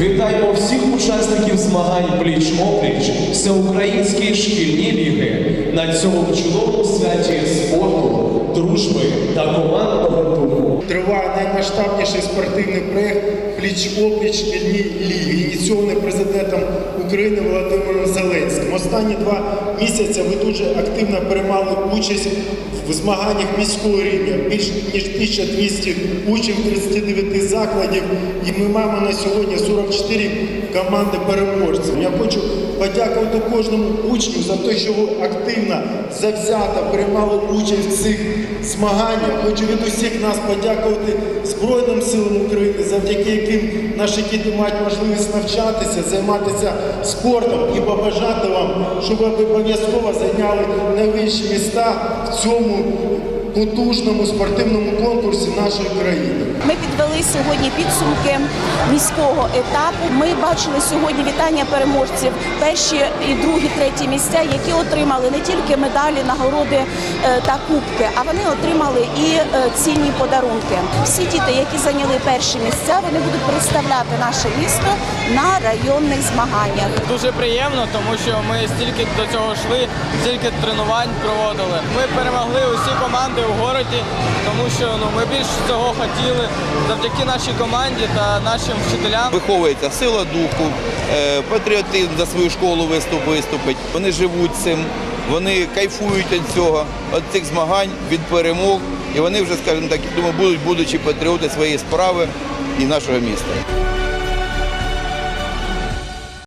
Вітаємо всіх учасників змагань пліч-опліч. Всеукраїнської шкільні ліги. На цьому чудовому святі спорту, дружби та командного духу. Триває наймасштабніший спортивний проєкт пліч-опліч шкільні ліги, президентом України Володимиром Зеленським. Останні два місяці ви дуже активно приймали участь в змаганнях міського рівня. Більш ніж 1200 учнів 39 закладів. І ми маємо на сьогодні 44 команди переможців. Я хочу подякувати кожному учню за те, що ви активно, завзято приймали участь в цих змаганнях. Хочу від усіх нас подякувати Збройним силам України, завдяки яким наші діти мають можливість навчатися, займатися спортом і побажати вам, щоб ви обов'язково зайняли найвищі міста в цьому потужному спортивному конкурсі нашої країни. Ми підвели сьогодні підсумки міського етапу. Ми бачили сьогодні вітання переможців, перші і другі, треті місця, які отримали не тільки медалі, нагороди е, та кубки, а вони отримали і е, цінні подарунки. Всі діти, які зайняли перші місця, вони будуть представляти наше місто на районних змаганнях. Дуже приємно, тому що ми стільки до цього йшли, стільки тренувань проводили. Ми перемогли усі команди у городі, тому що ну ми більше цього хотіли завдяки нашій команді та нашим вчителям. Виховується сила духу, е, патріотизм за свою школу виступ виступить. Вони живуть цим, вони кайфують від цього, від цих змагань, від перемог. І вони вже, скажімо так, думаю, будуть будучи патріоти своєї справи і нашого міста.